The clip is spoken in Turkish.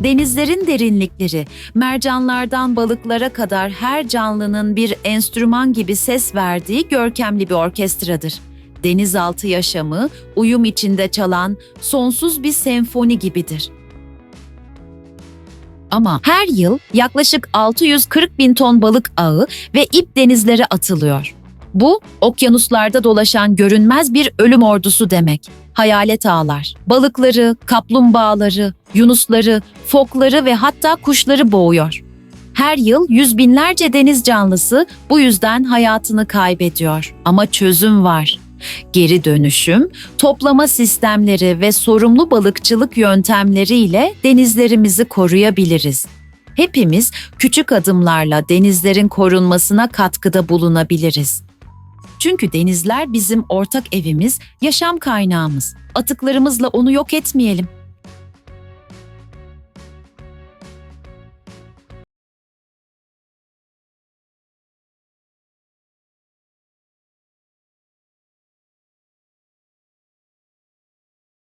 Denizlerin derinlikleri, mercanlardan balıklara kadar her canlının bir enstrüman gibi ses verdiği görkemli bir orkestradır. Denizaltı yaşamı, uyum içinde çalan sonsuz bir senfoni gibidir. Ama her yıl yaklaşık 640 bin ton balık ağı ve ip denizlere atılıyor. Bu, okyanuslarda dolaşan görünmez bir ölüm ordusu demek. Hayalet ağlar, balıkları, kaplumbağaları, yunusları, fokları ve hatta kuşları boğuyor. Her yıl yüz binlerce deniz canlısı bu yüzden hayatını kaybediyor. Ama çözüm var. Geri dönüşüm, toplama sistemleri ve sorumlu balıkçılık yöntemleriyle denizlerimizi koruyabiliriz. Hepimiz küçük adımlarla denizlerin korunmasına katkıda bulunabiliriz. Çünkü denizler bizim ortak evimiz, yaşam kaynağımız. Atıklarımızla onu yok etmeyelim.